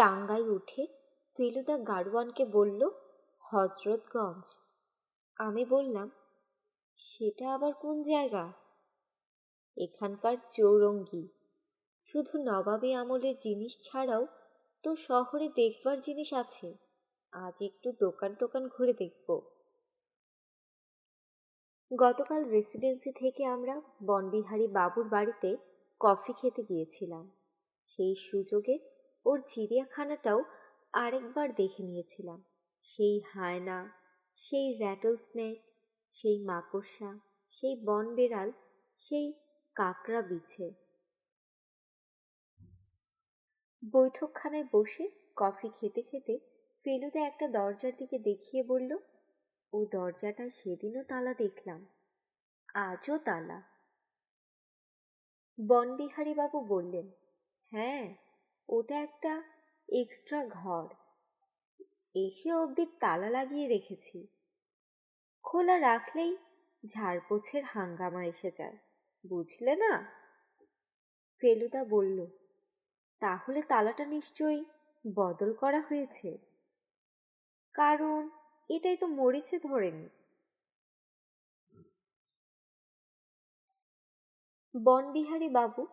টাঙ্গায় উঠে ফেলুদা গাড়োয়ানকে বলল, হজরতগঞ্জ। আমি বললাম, সেটা আবার কোন জায়গা? এখানকার চৌরঙ্গি। শুধু নবাবী আমলের জিনিস ছাড়াও তো শহরে দেখবার জিনিস আছে। আজ একটু দোকান টোকান ঘুরে দেখব। গতকাল রেসিডেন্সি থেকে আমরা বনবিহারী বাবুর বাড়িতে কফি খেতে গিয়েছিলাম। সেই সুযোগে ওর চিড়িয়াখানাটাও আরেকবার দেখে নিয়েছিলাম। সেই হায়না, সেই র্যাটল স্নেক সেই মাকড়সা, সেই বন বেড়াল সেই কাকড়া বিছে বৈঠকখানায় বসে কফি খেতে খেতে ফেলুদা একটা দরজার দিকে দেখিয়ে বলল, ও দরজাটা সেদিনও তালা দেখলাম। আজও তালা? বনবিহারী বাবু বললেন হ্যাঁ ওটা একটা এক্সট্রা ঘর। এসে অবধি তালা লাগিয়ে রেখেছি। খোলা রাখলেই ঝাড়পোছের হাঙ্গামা এসে যায়, বুঝলে না? ফেলুদা বলল, তাহলে তালাটা নিশ্চয়ই বদল করা হয়েছে। কারণ এটাই তো মরিচে ধরেনি। বনবিহারী বাবু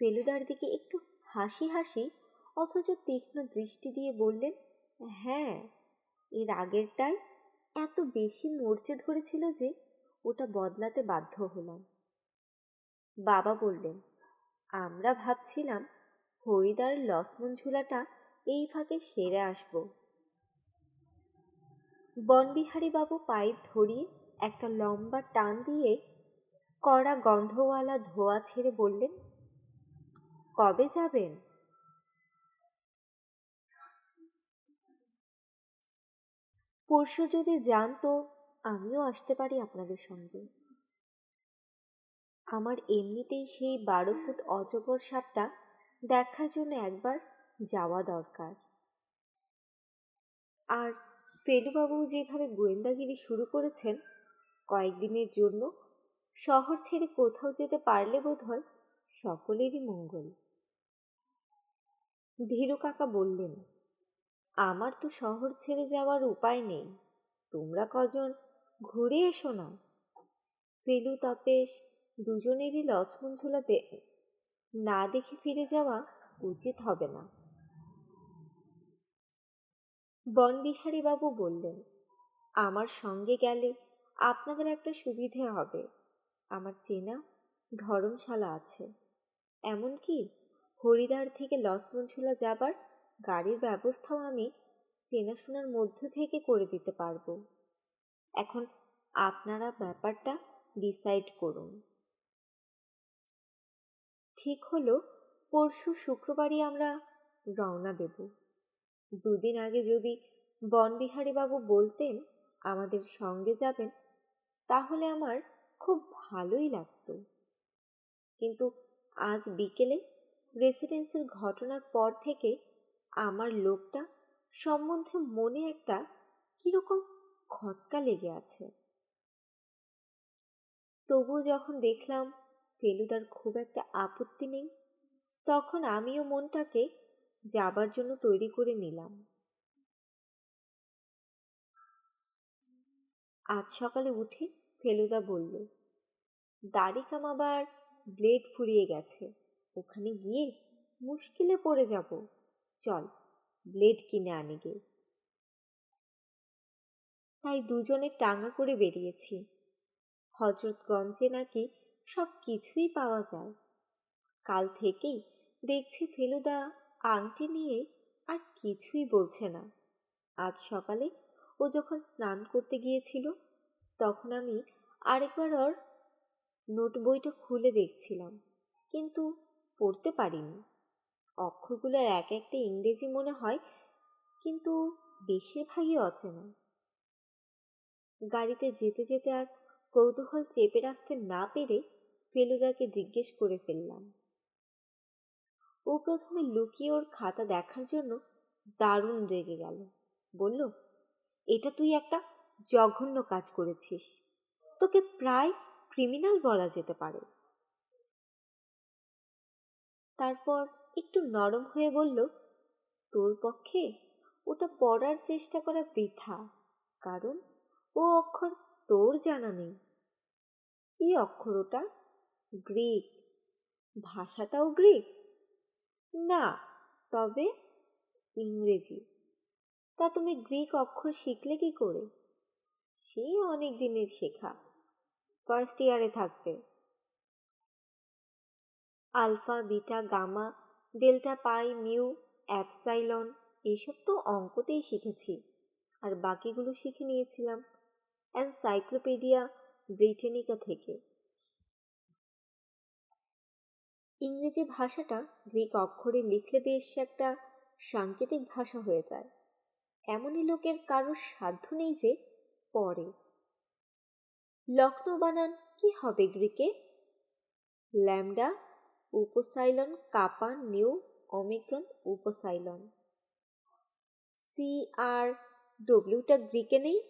ফেলুদার দিকে একটু হাসি হাসি, অথচ তীক্ষ্ণ দৃষ্টি দিয়ে বললেন হ্যাঁ এর আগেরটাই এত বেশি মরচে ধরেছিল যে ওটা বদলাতে বাধ্য হলাম। বাবা বললেন, আমরা ভাবছিলাম হরিদার লসমন ঝুলাটা এই ফাঁকে সেরে আসব। বনবিহারী বাবু পাইপ ধরিয়ে একটা লম্বা টান দিয়ে কড়া গন্ধওয়ালা ধোয়া ছেড়ে বললেন কবে যাবেন? পরশু যদি যান তো আমিও আসতে পারি আপনাদের সঙ্গে। আমার এমনিতেই সেই বারো ফুট অজগর সাপটা দেখার জন্য একবার যাওয়া দরকার। আর ফেলুবাবু যেভাবে গোয়েন্দাগিরি শুরু করেছেন, কয়েকদিনের জন্য শহর ছেড়ে কোথাও যেতে পারলে বোধ হয় সকলেরই মঙ্গল। ধীরু কাকা বললেন, আমার তো শহর ছেড়ে যাওয়ার উপায় নেই। তোমরা কজন ঘুরে এসো না। ফেলু, তপেশ দুজনেরই লক্ষ্মণ ঝোলাতে না দেখে ফিরে যাওয়া উচিত হবে না। বনবিহারী বাবু বললেন, আমার সঙ্গে গেলে আপনাদের একটা সুবিধে হবে। আমার চেনা ধর্মশালা আছে। এমনকি হরিদ্বার থেকে লক্ষ্মণঝুলা যাবার গাড়ির ব্যবস্থাও আমি চেনাশোনার মধ্য থেকে করে দিতে পারব। এখন আপনারা ব্যাপারটা ডিসাইড করুন। ঠিক হলো, পরশু শুক্রবারই আমরা রওনা দেব। দুদিন আগে যদি বনবিহারীবাবু বলতেন আমাদের সঙ্গে যাবেন, তাহলে আমার খুব ভালোই লাগতো। কিন্তু আজ বিকেলে রেসিডেন্সের ঘটনার পর থেকে আমার লোকটা সম্বন্ধে মনে একটা কীরকম খটকা লেগে আছে। তবুও যখন দেখলাম ফেলুদার খুব একটা আপত্তি নেই, তখন আমিও মনটাকে যাবার জন্য তৈরি করে নিলাম। আজ সকালে উঠে ফেলুদা বলল, দাড়ি কামাবার ব্লেড ফুরিয়ে গেছে। ওখানে গিয়ে মুশকিলে পড়ে যাব। চল, ব্লেড কিনে আনি গে। তাই দুজনে টাঙ্গা করে বেরিয়েছি। হজরতগঞ্জে নাকি সব কিছুই পাওয়া যায়। কাল থেকেই দেখছি ফেলুদা আংটি নিয়ে আর কিছুই বলছে না। আজ সকালে ও যখন স্নান করতে গিয়েছিল, তখন আমি আরেকবার ওর নোট বইটা খুলে দেখছিলাম। কিন্তু পড়তে পারিনি। অক্ষরগুলোর এক একটা ইংরেজি মনে হয়, কিন্তু বেশিরভাগই অচেনা। গাড়িতে যেতে যেতে আর কৌতূহল চেপে রাখতে না পেরে ফেলুদাকে জিজ্ঞেস করে ফেললাম। ও প্রথমে লুকিয়ে ওর খাতা দেখার জন্য দারুণ রেগে গেল। বলল, এটা তুই একটা জঘন্য কাজ করেছিস। তোকে প্রায় ক্রিমিনাল বলা যেতে পারে। তারপর একটু নরম হয়ে বলল, তোর পক্ষে ওটা পড়ার চেষ্টা করা বৃথা, কারণ ও অক্ষর তোর জানা নেই। কি অক্ষর ওটা? গ্রিক। ভাষাটাও গ্রিক? না, তবে ইংরেজি। তা তুমি গ্রিক অক্ষর শিখলে কি করে? সেই অনেক দিনের শেখা, ফার্স্ট ইয়ারে থাকবে। Alpha, beta, gamma, delta, pi, mu, epsilon এইসব তো অঙ্কতেই শিখেছি। আর বাকিগুলো শিখে নিয়েছিলাম এনসাইক্লোপিডিয়া ব্রিটেনিকা থেকে। ইংরেজি ভাষাটা গ্রিক অক্ষরে লিখলে বেশ একটা সাংকেতিক ভাষা হয়ে যায়। এমনই লোকের কারোর সাধ্য নেই যে পড়ে। লক্ষ্ণৌ বানান কি হবে গ্রিকে? Lambda upsilon, kappa, nu, omicron, upsilon. C R ডব্লিউটা গ্রিকে নেই,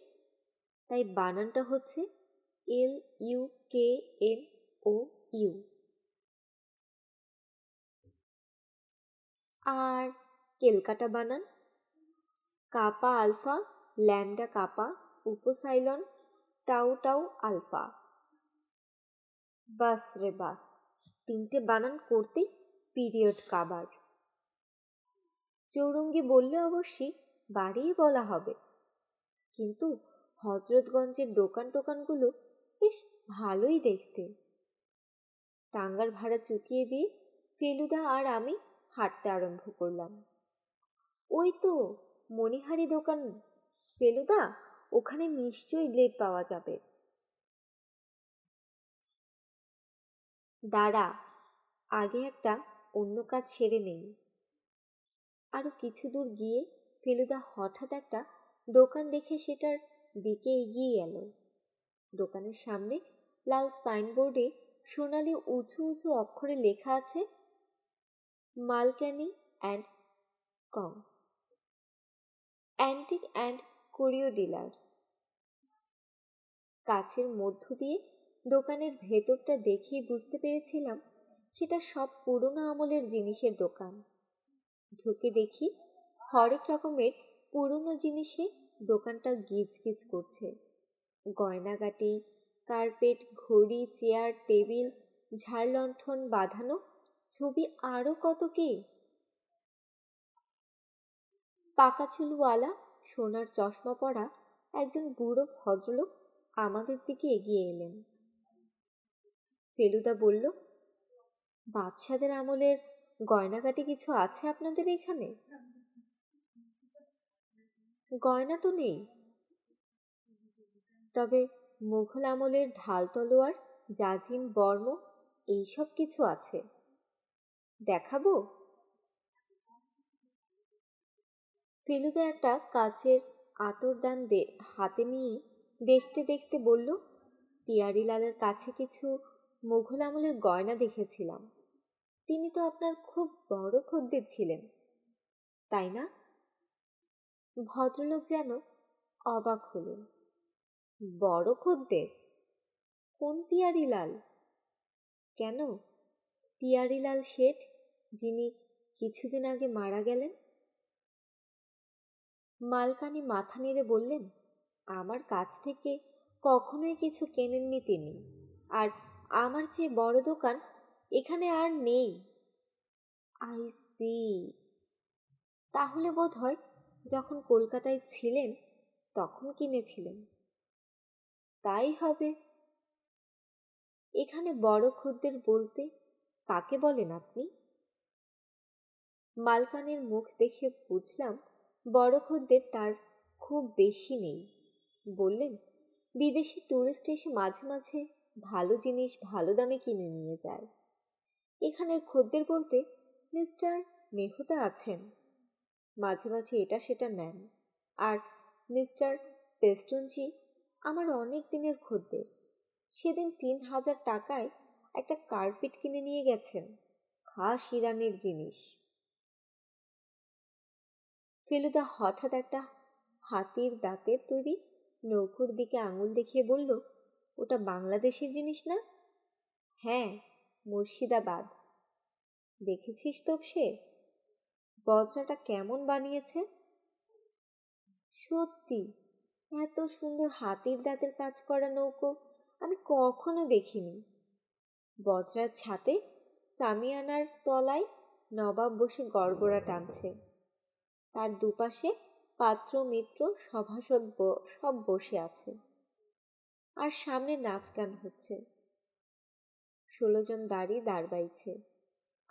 তাই বানানটা হচ্ছে L U K N O U R Calcutta বানান, kappa alpha, lambda kappa, upsilon tau tau alpha. বাস রে বাস। তিনটে বানান করতে পিরিয়ড কাবার। চৌরঙ্গি বললে অবশ্যই বাড়িয়ে বলা হবে। কিন্তু হজরতগঞ্জের দোকান টোকানগুলো বেশ ভালোই দেখতে। টাঙ্গার ভাড়া চুকিয়ে দিয়ে ফেলুদা আর আমি হাঁটতে আরম্ভ করলাম। ওই তো মণিহারি দোকান। ফেলুদা, ওখানে নিশ্চয়ই ব্লেড পাওয়া যাবে। দাঁড়া, আগে একটা অন্য কাজ ছেড়ে নেই। আরও কিছু দূর গিয়ে ফেলুদা হঠাৎ একটা দোকান দেখে সেটার দিকে এগিয়ে এল। দোকানের সামনে লাল সাইনবোর্ডে সোনালি উঁচু উঁচু অক্ষরে লেখা আছে, Malkani and com. Antique and curio dealers. কাছের মধ্য দিয়ে দোকানের ভেতরটা দেখেই বুঝতে পেরেছিলাম সেটা সব পুরনো আমলের জিনিসের দোকান। ঢুকে দেখি হরেক রকমের পুরনো জিনিসে দোকানটা গিজ গিজ করছে। গয়নাগাটি, কার্পেট, ঘড়ি, চেয়ার, টেবিল ঝাড়লণ্ঠন বাঁধানো ছবি আরও কত কি? পাকা চুলওয়ালা, সোনার চশমা পরা একজন বুড়ো ভদ্রলোক আমাদের দিকে এগিয়ে এলেন। ফেলুদা বলল বাচ্চাদের আমলের গয়নাগাটি কিছু আছে আপনাদের এখানে? গয়না তো নেই। তবে মুঘল আমলের ঢাল তলোয়ার, জাজিম বর্ম, এইসব কিছু আছে। দেখাবো? ফেলুদা একটা কাচের আতরদান হাতে নিয়ে দেখতে দেখতে বলল, পিয়ারিলালের কাছে কিছু মুঘল আমলের গয়না দেখেছিলাম। তিনি তো আপনার খুব বড় খদ্দের ছিলেন, তাই না? ভদ্রলোক যেন অবাক হলেন। বড় খদ্দের? কোন পিয়ারিলাল? কেন? পিয়ারিলাল শেঠ, যিনি কিছুদিন আগে মারা গেলেন? মালকানি মাথা নেড়ে বললেন, আমার কাছ থেকে কখনোই কিছু কেনেননি তিনি। আর আমার চেয়ে বড় দোকান এখানে আর নেই। আই সি তাহলে বোধ হয় যখন কলকাতায় ছিলেন, তখন কিনেছিলেন। তাই হবে। এখানে বড় খদ্দের বলতে কাকে বলেন আপনি? মালকানের মুখ দেখে বুঝলাম বড় খদ্দের তার খুব বেশি নেই। বললেন, বিদেশি টুরিস্ট এসে মাঝে মাঝে ভালো জিনিস ভালো দামে কিনে নিয়ে যায়। এখানের খদ্দের বলতে, মিস্টার মেহুদা আছেন। মাঝে মাঝে এটা সেটা নেন। আর মিস্টার পেস্টনজি আমার অনেক দিনের খদ্দের। সেদিন তিন হাজার টাকায় একটা কার্পেট কিনে নিয়ে গেছেন। খাস ইরানের জিনিস। ফেলুদা হঠাৎ একটা হাতির দাঁতের তৈরি নৌকোর দিকে আঙুল দেখিয়ে বলল ওটা বাংলাদেশের জিনিস না? হ্যাঁ মুর্শিদাবাদ। দেখেছিস তো সে? বজ্রাটা কেমন বানিয়েছে? সত্যি, এত সুন্দর হাতির দাঁতের কাজ করা নৌকো আমি কখনো দেখিনি। বজ্রার ছাতে সামিয়ানার তলায় নবাব বসে গড়গড়া টানছে। তার দুপাশে পাত্র মিত্র সভাসদ সব বসে আছে। আর সামনে নাচ গান হচ্ছে। ষোলো জন দাঁড়িয়ে দাঁড় বাইছে,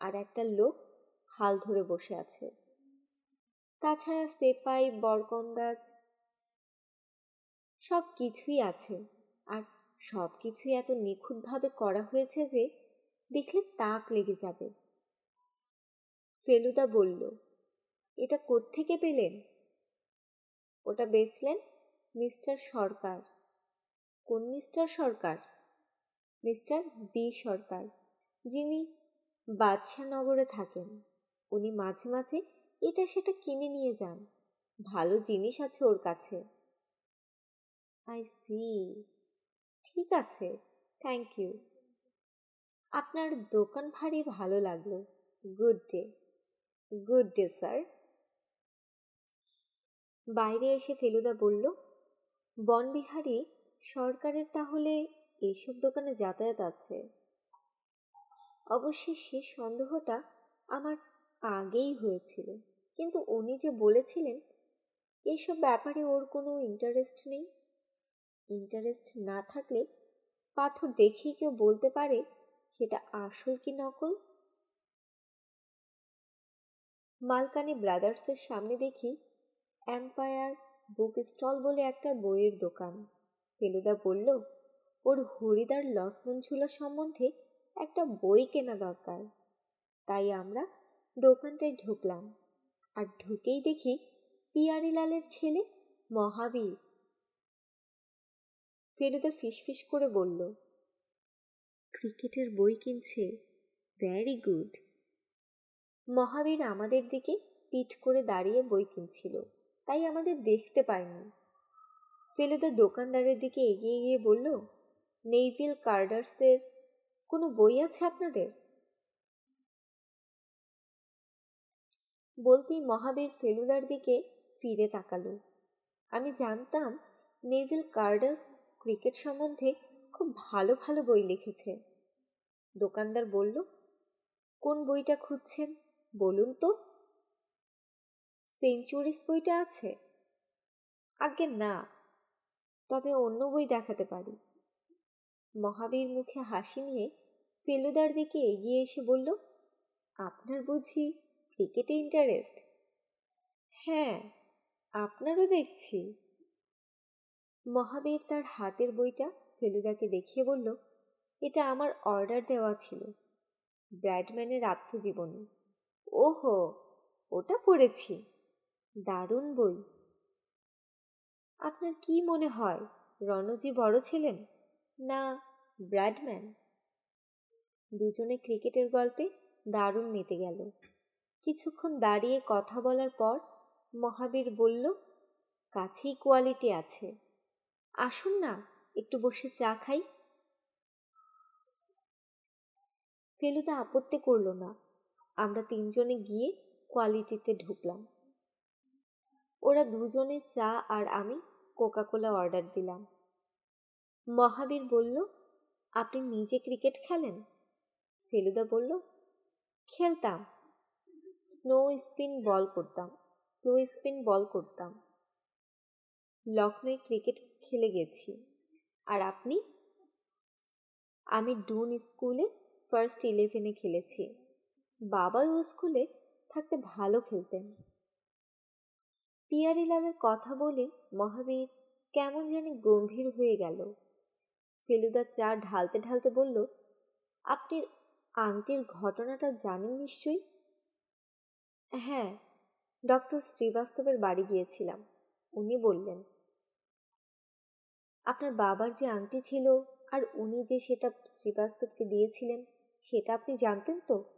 আর একটা লোক হাল ধরে বসে আছে। তাছাড়া সেপাই, বরকন্দাজ, সব কিছুই আছে। আর সব কিছুই এত নিখুঁতভাবে করা হয়েছে যে দেখলে তাক লেগে যাবে। ফেলুদা বলল, এটা কোত্থেকে পেলেন? ওটা বেচলেন মিস্টার সরকার। কোন mister Sarkar? Mister B Sarkar, যিনি বাদশানগরে থাকেন। উনি মাঝে মাঝে এটা সেটা কিনে নিয়ে যান। ভালো জিনিস আছে ওর কাছে। আই সি ঠিক আছে থ্যাংক ইউ আপনার দোকান ভারী ভালো লাগল। Good day good day sir বাইরে এসে ফেলুদা বলল, বনবিহারী সরকারের তাহলে এইসব দোকানে যাতায়াত আছে? অবশ্যই সে সন্দেহটা আমার আগেই হয়েছিল। কিন্তু উনি যে বলেছিলেন এইসব ব্যাপারে ওর কোনো ইন্টারেস্ট নেই। ইন্টারেস্ট না থাকলে পাথর দেখেই কেউ বলতে পারে সেটা আসল কি নকল? মালকানি ব্রাদার্সের সামনে দেখি এম্পায়ার বুক স্টল বলে একটা বইয়ের দোকান। ফেলুদা বলল, ওর হরিদার লক্ষ্মণ ঝুলা সম্বন্ধে একটা বই কেনা দরকার। তাই আমরা দোকানটায় ঢুকলাম। আর ঢুকেই দেখি পিয়ারিলালের ছেলে মহাবীর। ফেলুদা ফিসফিস করে বলল, ক্রিকেটের বই কিনছে। Vary good. মহাবীর আমাদের দিকে পিঠ করে দাঁড়িয়ে বই কিনছিল। তাই আমাদের দেখতে পায়নি। ফেলুদা দোকানদারের দিকে এগিয়ে গিয়ে বলল নেইভিল কার্ডার্সের কোনো বই আছে আপনাদের? বলতেই মহাবীর ফেলুদার দিকে ফিরে তাকালো। আমি জানতাম নেভিল কার্ডাস ক্রিকেট সম্বন্ধে খুব ভালো ভালো বই লিখেছে। দোকানদার বলল, কোন বইটা খুঁজছেন বলুন তো? সেঞ্চুরিস বইটা আছে? আগে না। তবে অন্য বই দেখাতে পারি। মহাবীর মুখে হাসি নিয়ে ফেলুদার দিকে এগিয়ে এসে বলল, আপনার বুঝি ক্রিকেটে ইন্টারেস্ট হ্যাঁ আপনারও দেখছি। মহাবীর তার হাতের বইটা ফেলুদাকে দেখিয়ে বলল, এটা আমার অর্ডার দেওয়া ছিল, ব্র্যাডম্যানের আত্মজীবনী। ওহো, ওটা পড়েছি, দারুণ বই। আপনার কি মনে হয়, রণজি বড় ছিলেন না ব্র্যাডম্যান? দুজনে ক্রিকেটের গল্পে দারুণ মেতে গেল। কিছুক্ষণ দাঁড়িয়ে কথা বলার পর মহাবীর বলল, কাছেই কোয়ালিটি আছে। আসুন না, একটু বসে চা খাই। ফেলুদা আপত্তি করল না। আমরা তিনজনে গিয়ে কোয়ালিটিতে ঢুকলাম। ওরা দুজনে চা আর আমি কোকাকোলা অর্ডার দিলাম। মহাবীর বলল, আপনি নিজে ক্রিকেট খেলেন? ফেলুদা বলল, খেলতাম। স্নো স্পিন বল করতাম স্লো স্পিন বল করতাম। লখনৌ ক্রিকেট খেলে গেছি। আর আপনি? আমি ডুন স্কুলে ফার্স্ট ইলেভেনে খেলেছি। বাবা ও স্কুলে থাকতে ভালো খেলতেন। পিয়ারিলালের কথা বলে মহাবীর কেমন জানি গম্ভীর হয়ে গেল। ফেলুদা চা ঢালতে ঢালতে বলল, আপনি আংটির ঘটনাটা জানেন নিশ্চয়ই? হ্যাঁ ডক্টর শ্রীবাস্তবের বাড়ি গিয়েছিলাম। উনি বললেন। আপনার বাবার যে আংটি ছিল আর উনি যে সেটা শ্রীবাস্তবকে দিয়েছিলেন, সেটা আপনি জানতেন তো?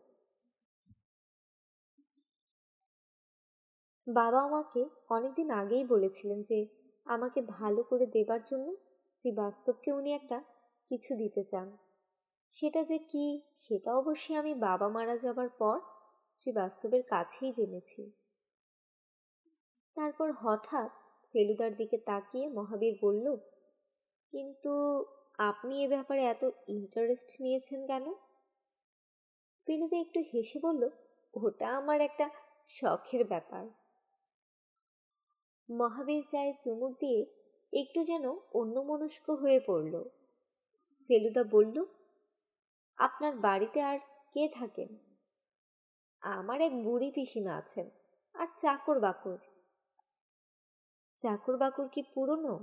বাবা আমাকে অনেকদিন আগেই বলেছিলেন যে আমাকে ভালো করে দেবার জন্য শ্রীবাস্তবকে উনি একটা কিছু দিতে চান। সেটা যে কি, সেটা অবশ্যই আমি বাবা মারা যাবার পর শ্রীবাস্তবের কাছেই জেনেছি। তারপর হঠাৎ ফেলুদার দিকে তাকিয়ে মহাবীর বলল, কিন্তু আপনি এ ব্যাপারে এত ইন্টারেস্ট নিয়েছেন কেন? ফেলুদা একটু হেসে বলল, ওটা আমার একটা শখের ব্যাপার। মহাবীর চায়ে চুমুক দিয়ে একটু যেন অন্যমনস্ক হয়ে পড়ল। ফেলুদা বলল, আপনার বাড়িতে আর কে থাকেন? আমার এক বুড়ি পিসিমা আছেন, আর চাকর বাকর। চাকর বাকর কি পুরনো?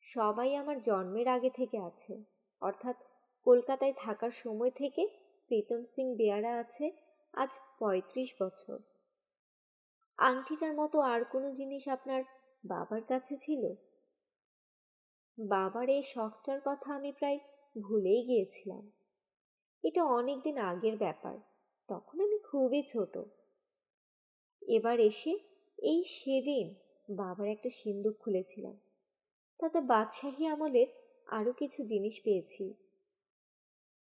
সবাই আমার জন্মের আগে থেকে আছে, অর্থাৎ কলকাতায় থাকার সময় থেকে প্রীতম সিং বেয়ারা আছে আজ পঁয়ত্রিশ বছর। আংটিটার মতো আর কোনো জিনিস আপনার বাবার কাছে ছিল? বাবার এই শখটার কথা আমি প্রায় ভুলেই গিয়েছিলাম। এটা অনেকদিন আগের ব্যাপার, তখন আমি খুবই ছোট। এবার এসে এই সেদিন বাবার একটা সিন্দুক খুলেছিলাম। তাতে বাদশাহী আমলের আরও কিছু জিনিস পেয়েছি।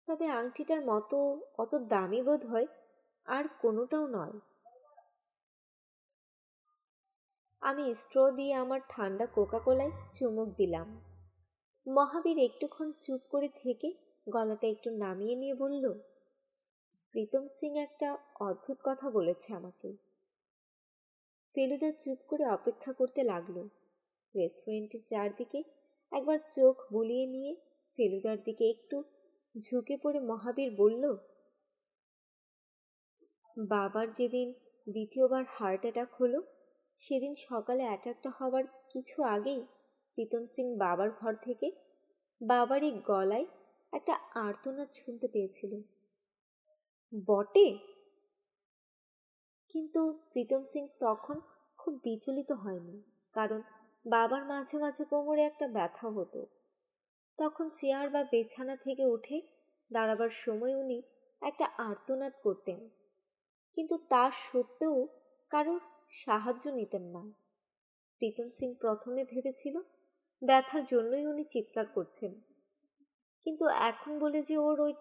তবে আংটিটার মতো অত দামি বোধ হয় আর কোনোটাও নয়। আমি স্ট্র দিয়ে আমার ঠান্ডা কোকা কোলায় চুমুক দিলাম। মহাবীর একটুক্ষণ চুপ করে থেকে গলাটা একটু নামিয়ে নিয়ে বলল, প্রীতম সিং একটা অদ্ভুত কথা বলেছে আমাকে। ফেলুদা চুপ করে অপেক্ষা করতে লাগল। রেস্টুরেন্টের চারদিকে একবার চোখ বুলিয়ে নিয়ে ফেলুদার দিকে একটু ঝুঁকে পড়ে মহাবীর বলল, বাবার যেদিন দ্বিতীয়বার হার্ট অ্যাটাক হলো সেদিন সকালে অ্যাটাকটা হওয়ার কিছু আগেই প্রীতম সিং বাবার ঘর থেকে বাবারই গলায় একটা আর্তনাদ শুনতে পেয়েছিল। বটে? কিন্তু প্রীতম সিং তখন খুব বিচলিত হয়নি, কারণ বাবার মাঝে মাঝে কোমরে একটা ব্যথা হতো। তখন চেয়ার বা বিছানা থেকে উঠে দাঁড়াবার সময় উনি একটা আর্তনাদ করতেন। কিন্তু তা সত্ত্বেও কারোর সাহায্য নিতেন না। প্রীতম সিং প্রথমে ভেবেছিল, ব্যথার জন্যই উনি চিৎকার করছেন। কিন্তু এখন বলে যে ওর ওই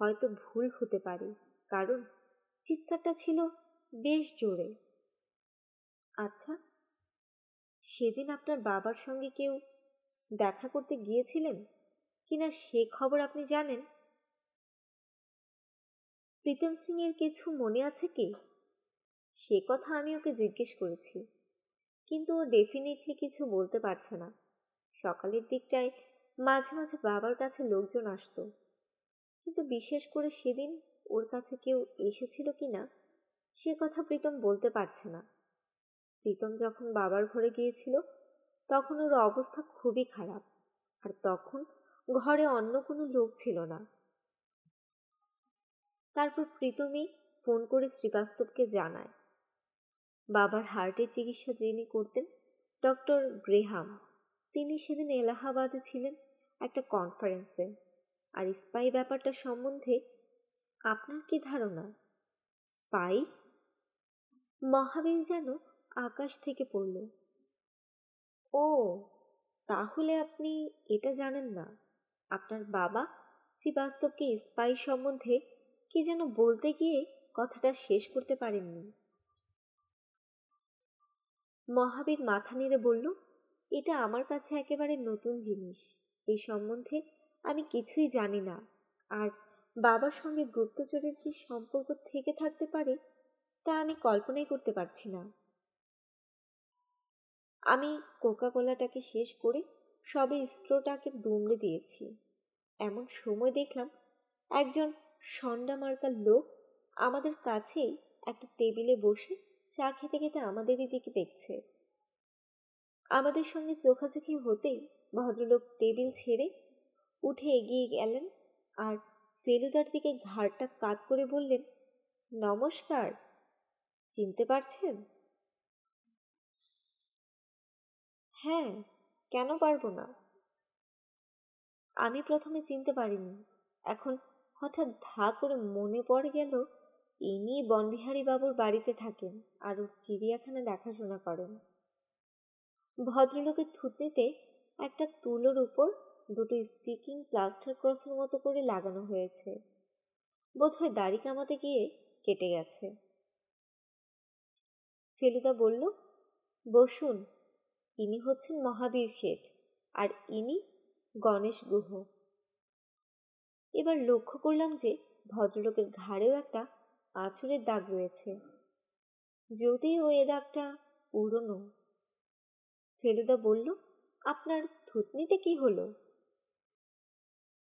হয়তো ভুল হতে পারে, কারণ চিৎকারটা ছিল বেশ জোরে। আচ্ছা সেদিন আপনার বাবার সঙ্গে কেউ দেখা করতে গিয়েছিলেন? কিনা সে খবর আপনি জানেন? প্রীতম সিং এর কিছু মনে আছে কি? সে কথা আমি ওকে জিজ্ঞেস করেছি। কিন্তু ও ডেফিনেটলি কিছু বলতে পারছে না। সকালের দিকটায় মাঝে মাঝে বাবার কাছে লোকজন আসতো। কিন্তু বিশেষ করে সেদিন ওর কাছে কেউ এসেছিল কি না সে কথা প্রীতম বলতে পারছে না। প্রীতম যখন বাবার ঘরে গিয়েছিল, তখন ওর অবস্থা খুবই খারাপ। আর তখন ঘরে অন্য কোনো লোক ছিল না। তারপর প্রীতমই ফোন করে শ্রীবাস্তবকে জানায়। বাবার হার্টের চিকিৎসা যিনি করতেন, ডক্টর গ্রেহাম, তিনি সেদিন এলাহাবাদে ছিলেন একটা কনফারেন্সে আর স্পাই ব্যাপারটা সম্বন্ধে আপনার কি ধারণা? স্পাই মহাবীর যেন আকাশ থেকে পড়ল। ও, তাহলে আপনি এটা জানেন না। আপনার বাবা শ্রীবাস্তবকে স্পাই সম্বন্ধে কি যেন বলতে গিয়ে কথাটা শেষ করতে পারেননি। মহাবীর মাথা নেড়ে বলল, এটা আমার কাছে একেবারে নতুন জিনিস। এই সম্বন্ধে আমি কিছুই জানি না। আর বাবার সঙ্গে গুপ্তচরের কি সম্পর্ক থেকে থাকতে পারে, তা আমি কল্পনাই করতে পারছি না। আমি কোকা কোলাটাকে শেষ করে সবে স্ট্রোটাকে দুমড়ে দিয়েছি। এমন সময় দেখলাম, একজন সন্ডা মার্কার লোক আমাদের কাছেই একটা টেবিলে বসে চা খেতে খেতে আমাদেরই দিকে দেখছে। আমাদের সঙ্গে চোখাচোখি হতেই ভদ্রলোক টেবিল ছেড়ে উঠে এগিয়ে গেলেন আর ফেলুদার দিকে ঘাড়টা কাত করে বললেন, নমস্কার, চিনতে পারছেন? হ্যাঁ কেন পারব না? আমি প্রথমে চিনতে পারিনি। এখন হঠাৎ ধা করে মনে পড়ে গেল ইনি বনবিহারী বাবুর বাড়িতে থাকেন আর চিড়িয়াখানা দেখাশোনা করেন। ভদ্রলোকের থুতনিতে একটা তুলোর উপর দুটো স্টিকিং প্লাস্টার ক্রসের মতো করে লাগানো হয়েছে। বোধহয় দাড়ি কামাতে গিয়ে কেটে গেছে। ফেলুদা বলল, বসুন, ইনি হচ্ছেন মহাবীর শেঠ আর ইনি গণেশ গুহ। এবার লক্ষ্য করলাম যে ভদ্রলোকের ঘাড়েও একটা আঁচড়ের দাগ রয়েছে। যদিও এ দাগটা পুরনো। ফেলুদা বলল, আপনার থুতনিতে কি হলো?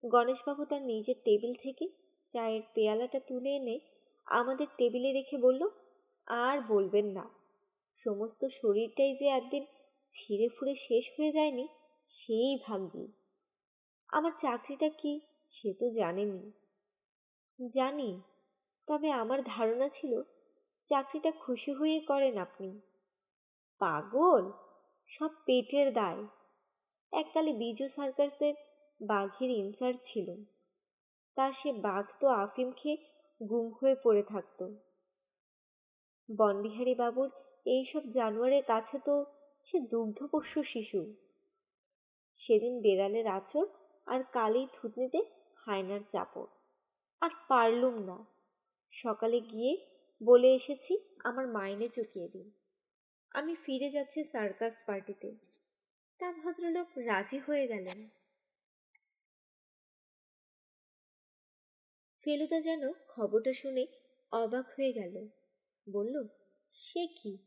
গণেশবাবু তার নিজের টেবিল থেকে চায়ের পেয়ালাটা তুলে এনে আমাদের টেবিলে রেখে বলল, আর বলবেন না। সমস্ত শরীরটাই যে একদিন ছিঁড়ে ফুড়ে শেষ হয়ে যায়নি, সেই ভাগ্যি। আমার চাকরিটা কি সে তো জানেনি। জানি তবে আমার ধারণা ছিল চাকরিটা খুশি হয়ে করেন আপনি। পাগল? সব পেটের দায়। এককালে বিজু সার্কাসের বাঘের ইনচার্জ ছিল তা সে বাঘ তো আফিম খেয়ে গুম হয়ে পড়ে থাকত। বনবিহারী বাবুর এইসব জানোয়ারের কাছে তো সে দুগ্ধপোষ্য শিশু। সেদিন বেড়ালের আচর আর কালেই থুতনিতে হায়নার চাপড়। আর পারলুম না। সকালে গিয়ে বলে এসেছি, আমার মাইনে চুকিয়ে দিন। আমি ফিরে যাচ্ছি সার্কাস পার্টিতে। তা ভদ্রলোক রাজি হয়ে গেলেন। ফেলুদা যেন খবরটা শুনে অবাক হয়ে গেল। বলল, সে কি?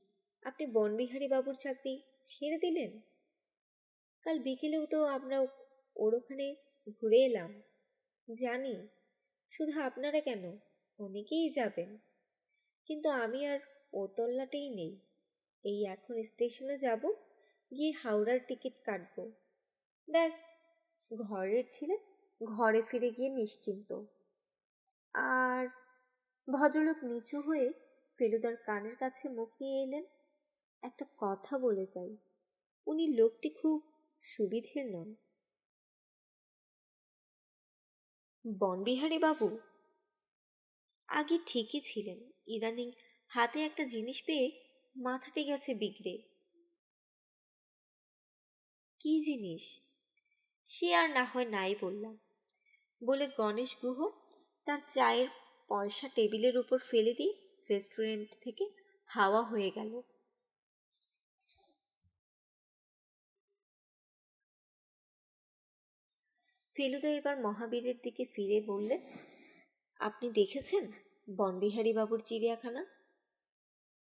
আপনি বনবিহারী বাবুর চাকরি ছেড়ে দিলেন? কাল বিকেলেও তো আমরা ওর ওখানে ঘুরে এলাম। জানি, শুধু আপনারা কেন? অনেকেই যাবেন। কিন্তু আমি আর ও তল্লাটেই নেই। এই এখন স্টেশনে যাব, গিয়ে হাওড়ার টিকিট কাটব। ব্যাস, ঘরের ছেলে ঘরে ফিরে গিয়ে নিশ্চিন্ত। আর ভদ্রলোক নিচু হয়ে ফেলুদার কানের কাছে মুখ নিয়ে এলেন। একটা কথা বলে যাই, উনি লোকটি খুব সুবিধের নন। বনবিহারী বাবু আগে ঠিকই ছিলেন। ইদানিং হাতে একটা জিনিস পেয়ে মাথাটি গেছে বিগড়ে। কি জিনিস? সে আর না হয় নাই বললাম। বলে গণেশ গুহ তার চায়ের পয়সা টেবিলের উপর ফেলে দিয়ে রেস্টুরেন্ট থেকে হাওয়া হয়ে গেল। ফেলুদা এবার মহাবীরের দিকে ফিরে বললেন আপনি দেখেছেন বনবিহারী বাবুর চিড়িয়াখানা?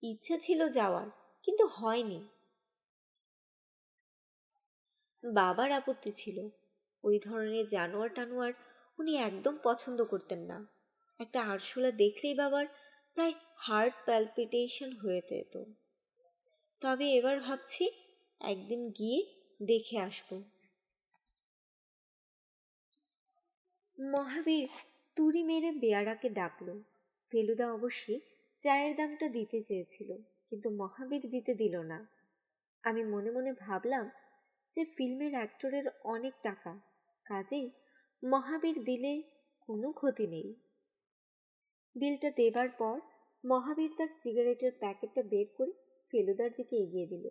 ইচ্ছা ছিল যাওয়ার, কিন্তু হয়নি। বাবার আপত্তি ছিল। ওই ধরনের জানোয়ার টানোয়ার উনি একদম পছন্দ করতেন না। একটা আরশোলা দেখলেই বাবার প্রায় হার্ট প্যালপিটেশন হয়ে যেত। তবে এবার ভাবছি একদিন গিয়ে দেখে আসব। মহাবীর তুড়ি মেরে বেয়ারাকে ডাকল। ফেলুদা অবশ্যই চায়ের দামটা দিতে চেয়েছিল, কিন্তু মহাবীর দিতে দিল না। আমি মনে মনে ভাবলাম যে ফিল্মের অ্যাক্টরের অনেক টাকা, কাজেই মহাবীর দিলে কোনো ক্ষতি নেই। বিলটা দেবার পর মহাবীর তার সিগারেটের প্যাকেটটা বের করে ফেলুদার দিকে এগিয়ে দিল।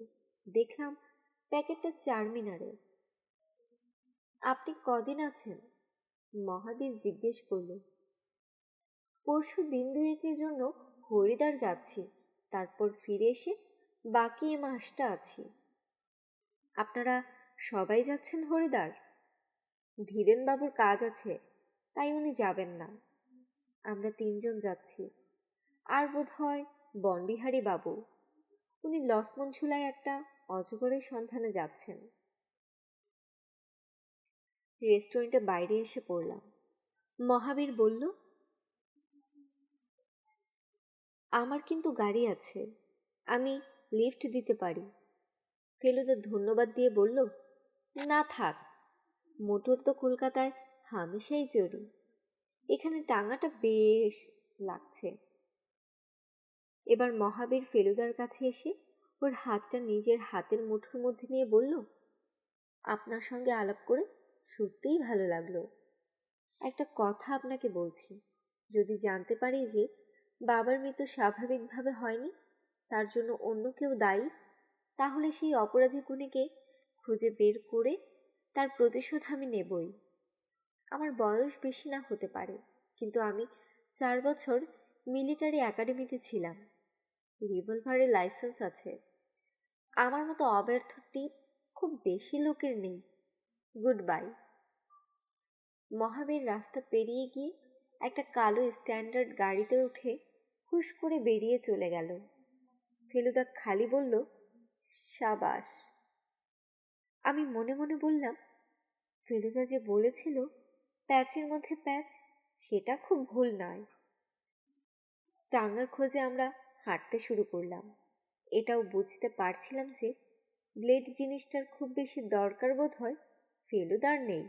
দেখলাম প্যাকেটটা চারমিনারের আপনি কদিন আছেন? মহাবীর জিজ্ঞেস করল, পরশু দিন দুয়েকের জন্য হরিদ্বার যাচ্ছি, তারপর ফিরে এসে বাকি এ মাসটা আছি। আপনারা সবাই যাচ্ছেন হরিদ্বার? ধীরেনবাবুর কাজ আছে, তাই উনি যাবেন না। আমরা তিনজন যাচ্ছি। আর বোধ হয় বনবিহারী বাবু। উনি লসমন ঝুলায় একটা অজগরের সন্ধানে যাচ্ছেন। রেস্টুরেন্টে বাইরে এসে পড়লাম। মহাবীর বলল, আমার কিন্তু গাড়ি আছে, আমি লিফট দিতে পারি। ফেলুদা ধন্যবাদ দিয়ে বলল, না থাক, মোটর তো কলকাতায় হামেশাই চড়ি এখানে টাঙাটা বেশ লাগছে। এবার মহাবীর ফেলুদার কাছে এসে ওর হাতটা নিজের হাতের মুঠোর মধ্যে নিয়ে বলল, আপনার সঙ্গে আলাপ করে সত্যিই ভালো লাগল। একটা কথা আপনাকে বলছি, যদি জানতে পারি যে বাবার মৃত্যু স্বাভাবিকভাবে হয়নি, তার জন্য অন্য কেউ দায়ী, তাহলে সেই অপরাধী গুণীকে খুঁজে বের করে তার প্রতিশোধ আমি নেবই। আমার বয়স বেশি না হতে পারে, কিন্তু আমি চার বছর মিলিটারি একাডেমিতে ছিলাম। রিভলভারের লাইসেন্স আছে। আমার মতো অব্যর্থ টিপ খুব বেশি লোকের নেই। Good bye. মহাবীর রাস্তা পেরিয়ে গিয়ে একটা কালো স্ট্যান্ডার্ড গাড়িতে উঠে হুশ করে বেরিয়ে চলে গেল। ফেলুদা খালি বলল, সাবাস। আমি মনে মনে বললাম, ফেলুদা যে বলেছিল প্যাচের মধ্যে প্যাচ, সেটা খুব ভুল নয়। টাঙ্গার খোঁজে আমরা হাঁটতে শুরু করলাম। এটাও বুঝতে পারছিলাম যে ব্লেড জিনিসটার খুব বেশি দরকার বোধ হয় ফেলুদার নেই।